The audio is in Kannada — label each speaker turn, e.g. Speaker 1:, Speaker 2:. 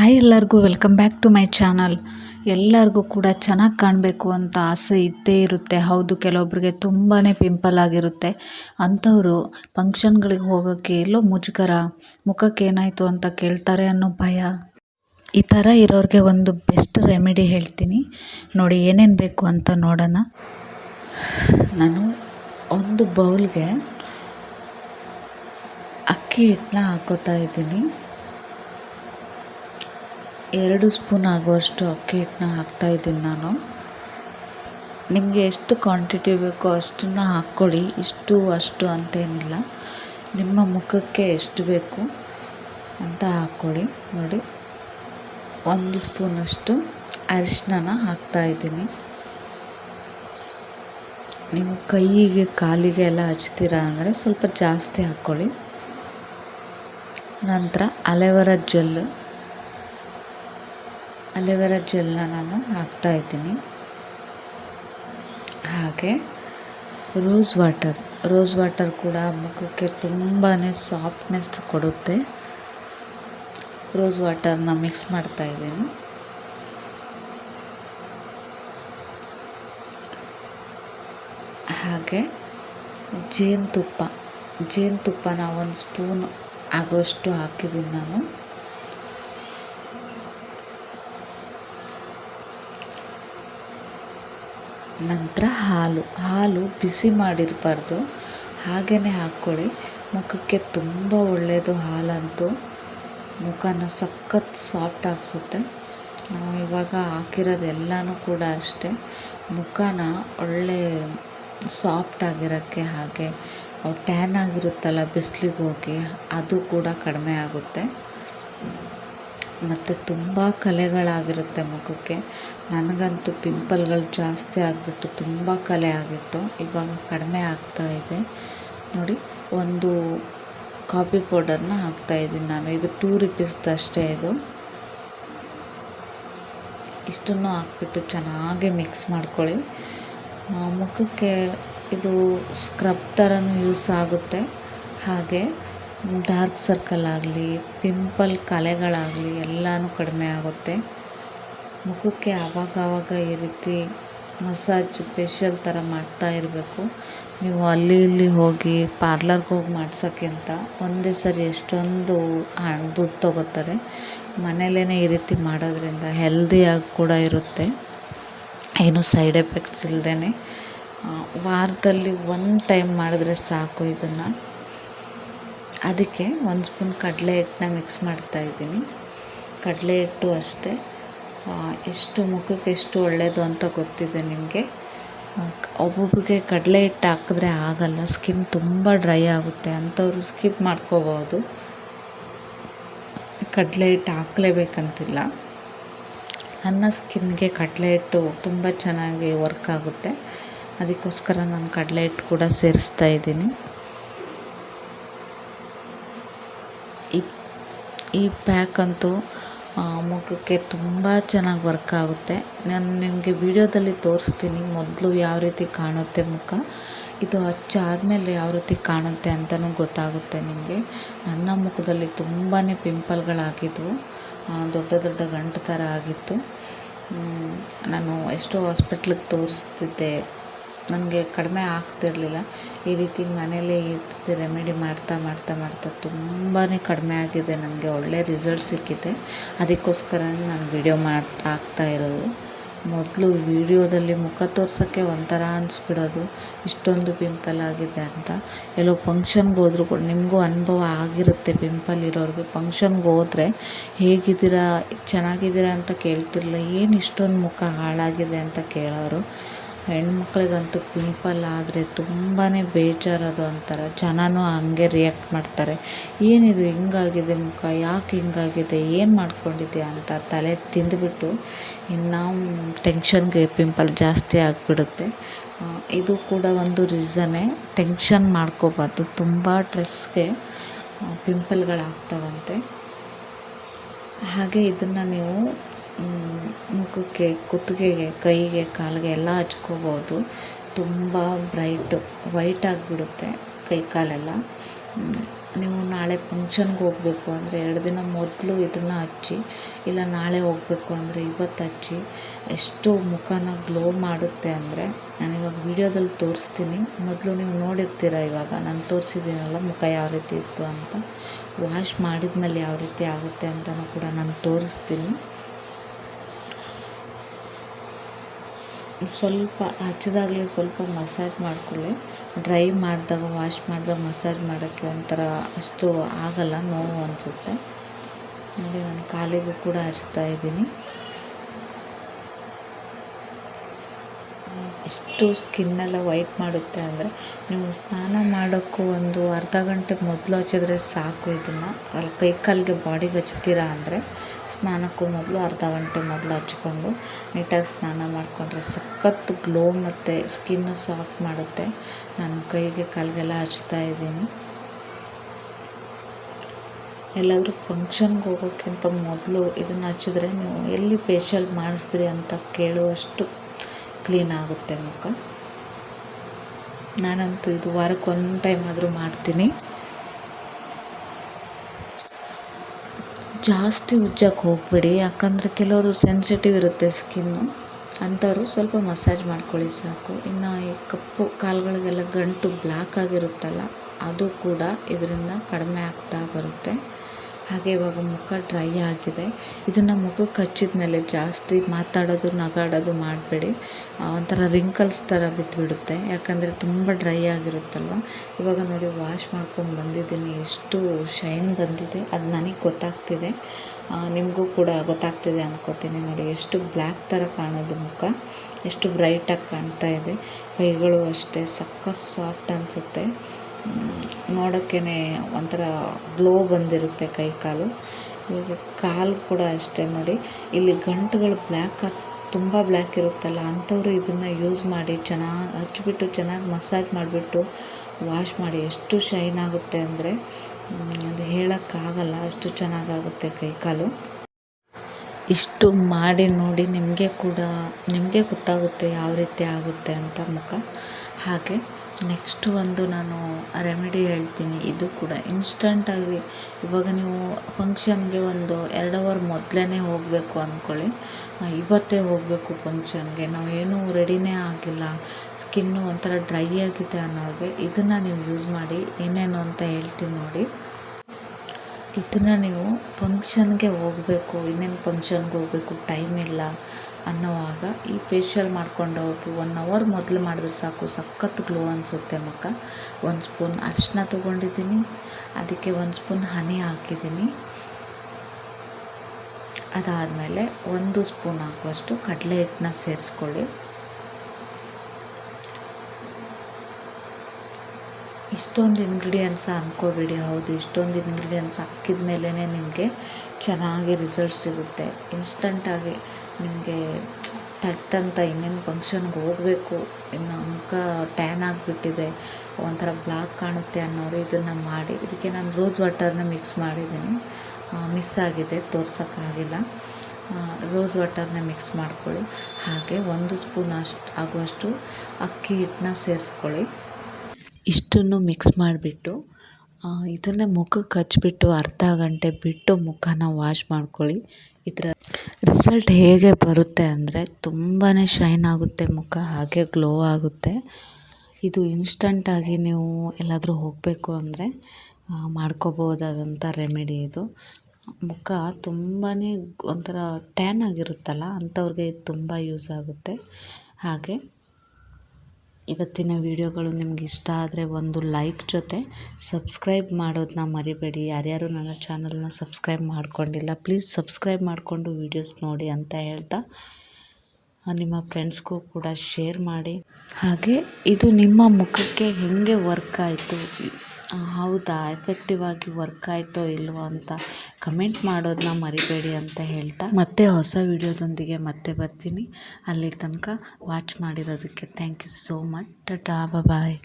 Speaker 1: ಹಾಯ್ ಎಲ್ಲರಿಗೂ, welcome back to my channel. ಎಲ್ಲರಿಗೂ ಕೂಡ ಚೆನ್ನಾಗಿ ಕಾಣಬೇಕು ಅಂತ ಆಸೆ ಇದ್ದೇ ಇರುತ್ತೆ. ಹೌದು ಕೆಲವೊಬ್ಬರಿಗೆ ತುಂಬಾ ಪಿಂಪಲ್ ಆಗಿರುತ್ತೆ. ಅಂಥವರು ಫಂಕ್ಷನ್ಗಳಿಗೆ ಹೋಗೋಕ್ಕೆ ಎಲ್ಲೋ ಮುಜುಗರ, ಮುಖಕ್ಕೆ ಏನಾಯಿತು ಅಂತ ಕೇಳ್ತಾರೆ ಅನ್ನೋ ಭಯ. ಈ ಥರ ಇರೋರಿಗೆ ಒಂದು ಬೆಸ್ಟ್ ರೆಮಿಡಿ ಹೇಳ್ತೀನಿ. ನೋಡಿ, ಏನೇನು ಬೇಕು ಅಂತ ನೋಡೋಣ. ನಾನು ಒಂದು ಬೌಲ್ಗೆ ಅಕ್ಕಿ ಹಿಟ್ಟನ್ನ ಹಾಕೋತಾ ಇದ್ದೀನಿ. ಎರಡು ಸ್ಪೂನ್ ಆಗುವಷ್ಟು ಅಕ್ಕಿ ಹಿಟ್ಟನ್ನ ಹಾಕ್ತಾಯಿದ್ದೀನಿ ನಾನು. ನಿಮಗೆ ಎಷ್ಟು ಕ್ವಾಂಟಿಟಿ ಬೇಕೋ ಅಷ್ಟನ್ನು ಹಾಕ್ಕೊಳ್ಳಿ, ಇಷ್ಟು, ಅಷ್ಟು ಅಂತೇನಿಲ್ಲ. ನಿಮ್ಮ ಮುಖಕ್ಕೆ ಎಷ್ಟು ಬೇಕು ಅಂತ ಹಾಕ್ಕೊಳ್ಳಿ, ನೋಡಿ. ಒಂದು ಸ್ಪೂನಷ್ಟು ಅರಿಶಿನ ಹಾಕ್ತಾಯಿದ್ದೀನಿ ನೀವು ಕೈಗೆ, ಕಾಲಿಗೆ ಎಲ್ಲ ಹಚ್ತೀರಾ ಅಂದರೆ ಸ್ವಲ್ಪ ಜಾಸ್ತಿ ಹಾಕ್ಕೊಳ್ಳಿ. ನಂತರ ಅಲೆವರ ಜೆಲ್ ಅಲೆವೆರಾ ಜೆಲ್ನ ನಾನು ಹಾಕ್ತಾ ಇದ್ದೀನಿ. ಹಾಗೆ ರೋಸ್ ವಾಟರ್ ರೋಸ್ ವಾಟರ್ ಕೂಡ ಮುಖಕ್ಕೆ ತುಂಬಾ ಸಾಫ್ಟ್ನೆಸ್ ಕೊಡುತ್ತೆ. ರೋಸ್ ವಾಟರ್ನ ಮಿಕ್ಸ್ ಮಾಡ್ತಾಯಿದ್ದೀನಿ ಹಾಗೆ ಜೇನುತುಪ್ಪ, ಜೇನುತುಪ್ಪನ ಒಂದು ಸ್ಪೂನ್ ಆಗೋಷ್ಟು ಹಾಕಿದ್ದೀನಿ ನಾನು. ನಂತರ ಹಾಲು. ಹಾಲು ಬಿಸಿ ಮಾಡಿರಬಾರ್ದು. ಹಾಗೆಯೇ ಹಾಕ್ಕೊಳ್ಳಿ. ಮುಖಕ್ಕೆ ತುಂಬ ಒಳ್ಳೆಯದು ಹಾಲಂತೂ ಮುಖನ ಸಖತ್ ಸಾಫ್ಟ್ ಆಗಿಸುತ್ತೆ. ನಾವು ಇವಾಗ ಹಾಕಿರೋದೆಲ್ಲನೂ ಕೂಡ ಅಷ್ಟೇ. ಮುಖನ ಒಳ್ಳೆ ಸಾಫ್ಟ್ ಆಗಿರೋಕ್ಕೆ ಹಾಗೆ ಟ್ಯಾನ್ ಆಗಿರುತ್ತಲ್ಲ ಬಿಸಿಲಿಗೆ ಹೋಗಿ, ಅದು ಕೂಡ ಕಡಿಮೆ ಆಗುತ್ತೆ. ಮತ್ತು ತುಂಬ ಕಲೆಗಳಾಗಿರುತ್ತೆ ಮುಖಕ್ಕೆ. ನನಗಂತೂ ಪಿಂಪಲ್ಗಳು ಜಾಸ್ತಿ ಆಗಿಬಿಟ್ಟು ತುಂಬ ಕಲೆ ಆಗಿತ್ತು. ಇವಾಗ ಕಡಿಮೆ ಆಗ್ತಾ ಇದೆ. ನೋಡಿ, ಒಂದು ಕಾಫಿ ಪೌಡರ್ನ ಹಾಕ್ತಾಯಿದ್ದೀನಿ ನಾನು. ಇದು ಟೂ ರುಪೀಸ್ದಷ್ಟೇ ಇದು. ಇಷ್ಟನ್ನು ಹಾಕ್ಬಿಟ್ಟು ಚೆನ್ನಾಗಿ ಮಿಕ್ಸ್ ಮಾಡ್ಕೊಳ್ಳಿ. ಮುಖಕ್ಕೆ ಇದು ಸ್ಕ್ರಬ್ ಥರನೂ ಯೂಸ್ ಆಗುತ್ತೆ. ಹಾಗೆ ಡಾರ್ಕ್ ಸರ್ಕಲ್ ಆಗಲಿ, ಪಿಂಪಲ್ ಕಲೆಗಳಾಗಲಿ ಎಲ್ಲನೂ ಕಡಿಮೆ ಆಗುತ್ತೆ. ಮುಖಕ್ಕೆ ಆವಾಗಾವಾಗ ಈ ರೀತಿ ಮಸಾಜ್ ಫೇಶಿಯಲ್ ಥರ ಮಾಡ್ತಾ ಇರಬೇಕು. ನೀವು ಅಲ್ಲಿ ಇಲ್ಲಿ ಹೋಗಿ ಪಾರ್ಲರ್ಗೆ ಹೋಗಿ ಮಾಡ್ಸೋಕ್ಕಿಂತ ಒಂದೇ ಸರಿ ಎಷ್ಟೊಂದು ಹಣ ದುಡ್ಡು ತೊಗೋತಾರೆ. ಮನೇಲೇ ಈ ರೀತಿ ಮಾಡೋದ್ರಿಂದ ಹೆಲ್ದಿಯಾಗಿ ಕೂಡ ಇರುತ್ತೆ. ಏನು ಸೈಡ್ ಎಫೆಕ್ಟ್ಸ್ ಇಲ್ಲದೇ ವಾರದಲ್ಲಿ ಒನ್ ಟೈಮ್ ಮಾಡಿದ್ರೆ ಸಾಕು ಇದನ್ನು. ಅದಕ್ಕೆ ಒಂದು ಸ್ಪೂನ್ ಕಡಲೆ ಹಿಟ್ಟನ್ನ ಮಿಕ್ಸ್ ಮಾಡ್ತಾಯಿದ್ದೀನಿ ಕಡಲೆ ಹಿಟ್ಟು ಅಷ್ಟೇ. ಎಷ್ಟು ಮುಖಕ್ಕೆ ಎಷ್ಟು ಒಳ್ಳೆಯದು ಅಂತ ಗೊತ್ತಿದೆ ನಿಮಗೆ? ಒಬ್ಬೊಬ್ರಿಗೆ ಕಡಲೆ ಹಿಟ್ಟು ಹಾಕಿದ್ರೆ ಆಗಲ್ಲ ಸ್ಕಿನ್ ತುಂಬ ಡ್ರೈ ಆಗುತ್ತೆ, ಅಂಥವ್ರು ಸ್ಕಿಪ್ ಮಾಡ್ಕೋಬೋದು ಕಡಲೆ ಹಿಟ್ಟು ಹಾಕಲೇಬೇಕಂತಿಲ್ಲ. ನನ್ನ ಸ್ಕಿನ್ಗೆ ಕಡಲೆ ಹಿಟ್ಟು ತುಂಬ ಚೆನ್ನಾಗಿ ವರ್ಕ್ ಆಗುತ್ತೆ. ಅದಕ್ಕೋಸ್ಕರ ನಾನು ಕಡಲೆ ಹಿಟ್ಟು ಕೂಡ ಸೇರಿಸ್ತಾ ಇದ್ದೀನಿ. ಈ ಈ ಪ್ಯಾಕ್ ಅಂತೂ ಮುಖಕ್ಕೆ ತುಂಬ ಚೆನ್ನಾಗಿ ವರ್ಕ್ ಆಗುತ್ತೆ. ನಾನು ನಿಮಗೆ ವೀಡಿಯೋದಲ್ಲಿ ತೋರಿಸ್ತೀನಿ ಮೊದಲು ಯಾವ ರೀತಿ ಕಾಣುತ್ತೆ ಮುಖ. ಇದು ಹಚ್ಚಾದ್ಮೇಲೆ ಯಾವ ರೀತಿ ಕಾಣುತ್ತೆ ಅಂತಲೂ ಗೊತ್ತಾಗುತ್ತೆ ನಿಮಗೆ. ನನ್ನ ಮುಖದಲ್ಲಿ ತುಂಬಾ ಪಿಂಪಲ್ಗಳಾಗಿದ್ವು ದೊಡ್ಡ ದೊಡ್ಡ ಗಂಟು ಥರ ಆಗಿತ್ತು. ನಾನು ಎಷ್ಟೋ ಹಾಸ್ಪಿಟ್ಲಿಗೆ ತೋರಿಸ್ತಿದ್ದೆ. ನನಗೆ ಕಡಿಮೆ ಆಗ್ತಿರಲಿಲ್ಲ. ಈ ರೀತಿ ಮನೇಲೇ ಈ ರೀತಿ ರೆಮಿಡಿ ಮಾಡ್ತಾ ಮಾಡ್ತಾ ಮಾಡ್ತಾ ತುಂಬಾ ಕಡಿಮೆ ಆಗಿದೆ. ನನಗೆ ಒಳ್ಳೆ ರಿಸಲ್ಟ್ ಸಿಕ್ಕಿದೆ. ಅದಕ್ಕೋಸ್ಕರ ನಾನು ವಿಡಿಯೋ ಮಾಡಿ, ಹಾಕ್ತಾ ಇರೋದು. ಮೊದಲು ವೀಡಿಯೋದಲ್ಲಿ ಮುಖ ತೋರ್ಸೋಕ್ಕೆ ಒಂಥರ ಅನಿಸ್ಬಿಡೋದು. ಇಷ್ಟೊಂದು ಪಿಂಪಲ್ ಆಗಿದೆ ಅಂತ. ಎಲ್ಲೋ ಫಂಕ್ಷನ್ಗೆ ಹೋದರೂ ಕೂಡ ನಿಮಗೂ ಅನುಭವ ಆಗಿರುತ್ತೆ ಪಿಂಪಲ್ ಇರೋರಿಗೆ. ಫಂಕ್ಷನ್ಗೆ ಹೋದರೆ ಹೇಗಿದ್ದೀರಾ, ಚೆನ್ನಾಗಿದ್ದೀರಾ ಅಂತ ಕೇಳ್ತಿರಲಿಲ್ಲ. ಏನು ಇಷ್ಟೊಂದು ಮುಖ ಹಾಳಾಗಿದೆ ಅಂತ ಕೇಳೋರು. ಹೆಣ್ಮಕ್ಳಿಗಂತೂ ಪಿಂಪಲ್ ಆದರೆ ತುಂಬಾ ಬೇಜಾರದು ಅಂತಾರೆ. ಜನನೂ ಹಂಗೆ ರಿಯಾಕ್ಟ್ ಮಾಡ್ತಾರೆ. ಏನಿದು ಹಿಂಗಾಗಿದೆ ಮುಖ? ಯಾಕೆ ಹಿಂಗಾಗಿದೆ? ಏನು ಮಾಡ್ಕೊಂಡಿದ್ಯಾ ಅಂತ ತಲೆ ತಿಂದುಬಿಟ್ಟು ಇನ್ನು ಟೆನ್ಷನ್ಗೆ ಪಿಂಪಲ್ ಜಾಸ್ತಿ ಆಗಿಬಿಡುತ್ತೆ. ಇದು ಕೂಡ ಒಂದು ರೀಸನ್ನೇ ಟೆನ್ಷನ್ ಮಾಡ್ಕೋಬಾರ್ದು. ತುಂಬ ಡ್ರೆಸ್ಗೆ ಪಿಂಪಲ್ಗಳಾಗ್ತವಂತೆ ಹಾಗೆ ಇದನ್ನು ನೀವು ಮುಖಕ್ಕೆ, ಕುತ್ತಿಗೆಗೆ, ಕೈಗೆ, ಕಾಲಿಗೆ ಎಲ್ಲ ಹಚ್ಕೋಬೋದು. ತುಂಬ ಬ್ರೈಟು ವೈಟ್ ಆಗಿಬಿಡುತ್ತೆ ಕೈ ಕಾಲೆಲ್ಲ. ನೀವು ನಾಳೆ ಫಂಕ್ಷನ್ಗೆ ಹೋಗಬೇಕು ಅಂದರೆ ಎರಡು ದಿನ ಮೊದಲು ಇದನ್ನು ಹಚ್ಚಿ, ಇಲ್ಲ ನಾಳೆ ಹೋಗಬೇಕು ಅಂದರೆ ಇವತ್ತು ಹಚ್ಚಿ, ಎಷ್ಟು ಮುಖನ ಗ್ಲೋ ಮಾಡುತ್ತೆ ಅಂದರೆ ನಾನು ಇವಾಗ ವೀಡಿಯೋದಲ್ಲಿ ತೋರಿಸ್ತೀನಿ. ಮೊದಲು ನೀವು ನೋಡಿರ್ತೀರ ಇವಾಗ, ನಾನು ತೋರಿಸಿದ್ದೀನಲ್ಲ ಮುಖ ಯಾವ ರೀತಿ ಇತ್ತು ಅಂತ. ವಾಶ್ ಮಾಡಿದ ಮೇಲೆ ಯಾವ ರೀತಿ ಆಗುತ್ತೆ ಅಂತಲೂ ಕೂಡ ನಾನು ತೋರಿಸ್ತೀನಿ. ಸ್ವಲ್ಪ ಹಚ್ಚಿದಾಗಲೇ ಸ್ವಲ್ಪ ಮಸಾಜ್ ಮಾಡಿಕೊಳ್ಳಿ. ಡ್ರೈ ಮಾಡಿದಾಗ, ವಾಶ್ ಮಾಡಿದಾಗ ಮಸಾಜ್ ಮಾಡೋಕ್ಕೆ ಒಂಥರ ಅಷ್ಟು ಆಗಲ್ಲ, ನೋವು ಅನಿಸುತ್ತೆ. ಹಾಗೆ ನಾನು ಕಾಲಿಗೂ ಕೂಡ ಹಚ್ತಾ ಇದ್ದೀನಿ. ಎಷ್ಟು ಸ್ಕಿನ್ನೆಲ್ಲ ವೈಟ್ ಮಾಡುತ್ತೆ ಅಂದರೆ ನೀವು ಸ್ನಾನ ಮಾಡೋಕ್ಕೂ ಒಂದು ಅರ್ಧ ಗಂಟೆ ಮೊದಲು ಹಚ್ಚಿದ್ರೆ ಸಾಕು ಇದನ್ನು. ಅಲ್ಲಿ ಕೈ ಕಾಲಿಗೆ ಬಾಡಿಗೆ ಹಚ್ತೀರಾ ಅಂದರೆ ಸ್ನಾನಕ್ಕೂ ಮೊದಲು ಅರ್ಧ ಗಂಟೆ ಮೊದಲು ಹಚ್ಕೊಂಡು ನೀಟಾಗಿ ಸ್ನಾನ ಮಾಡಿಕೊಂಡ್ರೆ ಸಖತ್ ಗ್ಲೋ ಮತ್ತು ಸ್ಕಿನ್ನು ಸಾಫ್ಟ್ ಮಾಡುತ್ತೆ. ನಾನು ಕೈಗೆ ಕಾಲಿಗೆಲ್ಲ ಹಚ್ತಾ ಇದ್ದೀನಿ. ಎಲ್ಲಾದರೂ ಫಂಕ್ಷನ್ಗೆ ಹೋಗೋಕ್ಕಿಂತ ಮೊದಲು ಇದನ್ನು ಹಚ್ಚಿದ್ರೆ ನೀವು ಎಲ್ಲಿ ಫೇಶಿಯಲ್ ಮಾಡಿಸಿದ್ರಿ ಅಂತ ಕೇಳುವಷ್ಟು ಕ್ಲೀನ್ ಆಗುತ್ತೆ ಮುಖ. ನಾನಂತೂ ಇದು ವಾರಕ್ಕೆ ಒಂದು ಟೈಮ್ ಆದರೂ ಮಾಡ್ತೀನಿ. ಜಾಸ್ತಿ ಉಜ್ಜಕ್ಕೆ ಹೋಗ್ಬಿಡಿ, ಯಾಕಂದರೆ ಕೆಲವರು ಸೆನ್ಸಿಟಿವ್ ಇರುತ್ತೆ ಸ್ಕಿನ್ನು ಅಂಥವ್ರು ಸ್ವಲ್ಪ ಮಸಾಜ್ ಮಾಡ್ಕೊಳ್ಳಿ ಸಾಕು. ಇನ್ನು ಈ ಕಪ್ಪು ಕಾಲುಗಳಿಗೆಲ್ಲ ಗಂಟು ಬ್ಲ್ಯಾಕ್ ಆಗಿರುತ್ತಲ್ಲ, ಅದು ಕೂಡ ಇದರಿಂದ ಕಡಿಮೆ ಆಗ್ತಾ ಬರುತ್ತೆ. ಹಾಗೆ ಇವಾಗ ಮುಖ ಡ್ರೈ ಆಗಿದೆ. ಇದನ್ನು ಮುಖಕ್ಕೆ ಹಚ್ಚಿದ ಮೇಲೆ ಜಾಸ್ತಿ ಮಾತಾಡೋದು, ನಗಾಡೋದು ಮಾಡಬೇಡಿ. ಒಂಥರ ರಿಂಕಲ್ಸ್ ಥರ ಬಿಟ್ಬಿಡುತ್ತೆ. ಯಾಕಂದರೆ ತುಂಬ ಡ್ರೈ ಆಗಿರುತ್ತಲ್ವ? ಇವಾಗ ನೋಡಿ ವಾಶ್ ಮಾಡ್ಕೊಂಡು ಬಂದಿದ್ದೀನಿ. ಎಷ್ಟು ಶೈನ್ ಬಂದಿದೆ. ಅದು ನನಗೆ ಗೊತ್ತಾಗ್ತಿದೆ. ನಿಮಗೂ ಕೂಡ ಗೊತ್ತಾಗ್ತಿದೆ ಅಂದ್ಕೋತೀನಿ ನೋಡಿ. ಎಷ್ಟು ಬ್ಲ್ಯಾಕ್ ಥರ ಕಾಣೋದು ಮುಖ. ಎಷ್ಟು ಬ್ರೈಟಾಗಿ ಕಾಣ್ತಾ ಇದೆ. ಕೈಗಳು ಅಷ್ಟೇ ಸಖತ್ ಸಾಫ್ಟ್ ಅನಿಸುತ್ತೆ. ನೋಡೋಕ್ಕೇ ಒಂಥರ ಗ್ಲೋ ಬಂದಿರುತ್ತೆ ಕೈ ಕಾಲು. ಇವಾಗ ಕಾಲು ಕೂಡ ಅಷ್ಟೇ ನೋಡಿ. ಇಲ್ಲಿ ಗಂಟುಗಳು ಬ್ಲ್ಯಾಕ್ ತುಂಬ ಬ್ಲ್ಯಾಕ್ ಇರುತ್ತಲ್ಲ, ಅಂಥವ್ರು ಇದನ್ನು ಯೂಸ್ ಮಾಡಿ ಚೆನ್ನಾಗಿ ಹಚ್ಚಿಬಿಟ್ಟು ಚೆನ್ನಾಗಿ ಮಸಾಜ್ ಮಾಡಿಬಿಟ್ಟು ವಾಶ್ ಮಾಡಿ ಎಷ್ಟು ಶೈನ್ ಆಗುತ್ತೆ ಅಂದರೆ ಅದು ಹೇಳೋಕ್ಕಾಗಲ್ಲ ಅಷ್ಟು ಚೆನ್ನಾಗಾಗುತ್ತೆ ಕೈ ಕಾಲು. ಇಷ್ಟು ಮಾಡಿ ನೋಡಿ ನಿಮಗೆ ಕೂಡ, ನಿಮಗೆ ಗೊತ್ತಾಗುತ್ತೆ ಯಾವ ರೀತಿ ಆಗುತ್ತೆ ಅಂತ ಮುಖ. ಹಾಗೆ ನೆಕ್ಸ್ಟ್ ಒಂದು ನಾನು ರೆಮಿಡಿ ಹೇಳ್ತೀನಿ. ಇದು ಕೂಡ ಇನ್ಸ್ಟಂಟಾಗಿ ಇವಾಗ ನೀವು ಫಂಕ್ಷನ್ಗೆ ಒಂದು ಎರಡು ಅವರ್ ಮೊದಲೇ ಹೋಗಬೇಕು ಅಂದ್ಕೊಳ್ಳಿ ಇವತ್ತೇ ಹೋಗಬೇಕು ಫಂಕ್ಷನ್ಗೆ ನಾವೇನೂ ರೆಡಿನೇ ಆಗಿಲ್ಲ. ಸ್ಕಿನ್ನು ಒಂಥರ ಡ್ರೈ ಆಗಿದೆ ಅನ್ನೋರಿಗೆ ಇದನ್ನು ನೀವು ಯೂಸ್ ಮಾಡಿ ಏನೇನು ಅಂತ ಹೇಳ್ತೀನಿ ನೋಡಿ. ಇದನ್ನು ನೀವು ಫಂಕ್ಷನ್ಗೆ ಹೋಗಬೇಕು. ಇನ್ನೇನು ಫಂಕ್ಷನ್ಗೆ ಹೋಗಬೇಕು? ಟೈಮ್ ಇಲ್ಲ. ಅನ್ನೋವಾಗ ಈ ಫೇಶಿಯಲ್ ಮಾಡ್ಕೊಂಡು ಹೋಗಿ ಒನ್ ಅವರ್ ಮೊದಲು ಮಾಡಿದ್ರೆ ಸಾಕು, ಸಖತ್ ಗ್ಲೋ ಅನಿಸುತ್ತೆ ಮುಖ. ಒಂದು ಸ್ಪೂನ್ ಅರಿಶಿನ ತೊಗೊಂಡಿದ್ದೀನಿ, ಅದಕ್ಕೆ ಒಂದು ಸ್ಪೂನ್ ಹನಿ ಹಾಕಿದ್ದೀನಿ. ಅದಾದಮೇಲೆ ಒಂದು ಸ್ಪೂನ್ ಹಾಕುವಷ್ಟು ಕಡಲೆ ಹಿಟ್ಟನ್ನ ಸೇರಿಸ್ಕೊಳ್ಳಿ. ಇಷ್ಟೊಂದು ಇಂಗ್ರೀಡಿಯೆಂಟ್ಸ ಅಂದ್ಕೋಬೇಡಿ ಹೌದು, ಇಷ್ಟೊಂದು ಇಂಗ್ರೀಡಿಯೆಂಟ್ಸ್ ಹಾಕಿದ ಮೇಲೇ ನಿಮಗೆ ಚೆನ್ನಾಗಿ ರಿಸಲ್ಟ್ ಸಿಗುತ್ತೆ. ಇನ್ಸ್ಟಂಟಾಗಿ ನಿಮಗೆ ಥಟ್ಟಂತ ಇನ್ನೇನು ಫಂಕ್ಷನ್ಗೆ ಹೋಗಬೇಕು ಇನ್ನು ಮುಖ ಟ್ಯಾನ್ ಆಗಿಬಿಟ್ಟಿದೆ, ಒಂಥರ ಬ್ಲಾಕ್ ಕಾಣುತ್ತೆ ಅನ್ನೋರು ಇದನ್ನು ಮಾಡಿ, ಇದಕ್ಕೆ ನಾನು ರೋಸ್ ವಾಟರ್ನ ಮಿಕ್ಸ್ ಮಾಡಿದ್ದೀನಿ. ಮಿಸ್ ಆಗಿದೆ ತೋರ್ಸೋಕ್ಕಾಗಿಲ್ಲ ರೋಸ್ ವಾಟರ್ನ ಮಿಕ್ಸ್ ಮಾಡ್ಕೊಳ್ಳಿ. ಹಾಗೆ ಒಂದು ಸ್ಪೂನ್ ಅಷ್ಟು, ಆಗುವಷ್ಟು ಅಕ್ಕಿ ಹಿಟ್ಟನ್ನ ಸೇರಿಸ್ಕೊಳ್ಳಿ. ಇಷ್ಟನ್ನು ಮಿಕ್ಸ್ ಮಾಡಿಬಿಟ್ಟು ಇದನ್ನು ಮುಖಕ್ಕೆ ಹಚ್ಬಿಟ್ಟು ಅರ್ಧ ಗಂಟೆ ಬಿಟ್ಟು ಮುಖನ ವಾಶ್ ಮಾಡ್ಕೊಳ್ಳಿ. ಇದರ ರಿಸಲ್ಟ್ ಹೇಗೆ ಬರುತ್ತೆ ಅಂದರೆ ತುಂಬಾ ಶೈನ್ ಆಗುತ್ತೆ ಮುಖ, ಹಾಗೆ ಗ್ಲೋ ಆಗುತ್ತೆ. ಇದು ಇನ್ಸ್ಟಂಟಾಗಿ ನೀವು ಎಲ್ಲಾದರೂ ಹೋಗಬೇಕು ಅಂದರೆ ಮಾಡ್ಕೋಬೋದಾದಂಥ ರೆಮಿಡಿ ಇದು. ಮುಖ ತುಂಬಾ ಒಂಥರ ಟ್ಯಾನ್ ಆಗಿರುತ್ತಲ್ಲ, ಅಂಥವ್ರಿಗೆ ಇದು ತುಂಬ ಯೂಸ್ ಆಗುತ್ತೆ. ಹಾಗೆ ಇವತ್ತಿನ ವಿಡಿಯೋಗಳು ನಿಮ್ಗೆ ಇಷ್ಟ ಆದರೆ ಒಂದು ಲೈಕ್ ಜೊತೆ ಸಬ್ಸ್ಕ್ರೈಬ್ ಮಾಡೋದನ್ನ ಮರಿಬೇಡಿ. ಯಾರ್ಯಾರು ನನ್ನ ಚಾನಲ್ನ ಸಬ್ಸ್ಕ್ರೈಬ್ ಮಾಡ್ಕೊಂಡಿಲ್ಲ, ಪ್ಲೀಸ್ ಸಬ್ಸ್ಕ್ರೈಬ್ ಮಾಡಿಕೊಂಡು ವೀಡಿಯೋಸ್ ನೋಡಿ ಅಂತ ಹೇಳ್ತಾ ನಿಮ್ಮ ಫ್ರೆಂಡ್ಸ್ಗೂ ಕೂಡ ಶೇರ್ ಮಾಡಿ. ಹಾಗೆ ಇದು ನಿಮ್ಮ ಮುಖಕ್ಕೆ ಹೇಗೆ ವರ್ಕ್ ಆಯಿತು? ಹೌದಾ? ಎಫೆಕ್ಟಿವ್ ಆಗಿ ವರ್ಕ್ ಆಯಿತೋ ಇಲ್ವೋ ಅಂತ ಕಮೆಂಟ್ ಮಾಡೋದನ್ನ ಮರಿಬೇಡಿ ಅಂತ ಹೇಳ್ತಾ. ಮತ್ತೆ ಹೊಸ ವಿಡಿಯೋದೊಂದಿಗೆ ಮತ್ತೆ ಬರ್ತೀನಿ. ಅಲ್ಲಿ ತನಕ watch ಮಾಡಿರೋದಕ್ಕೆ thank you so much tata bye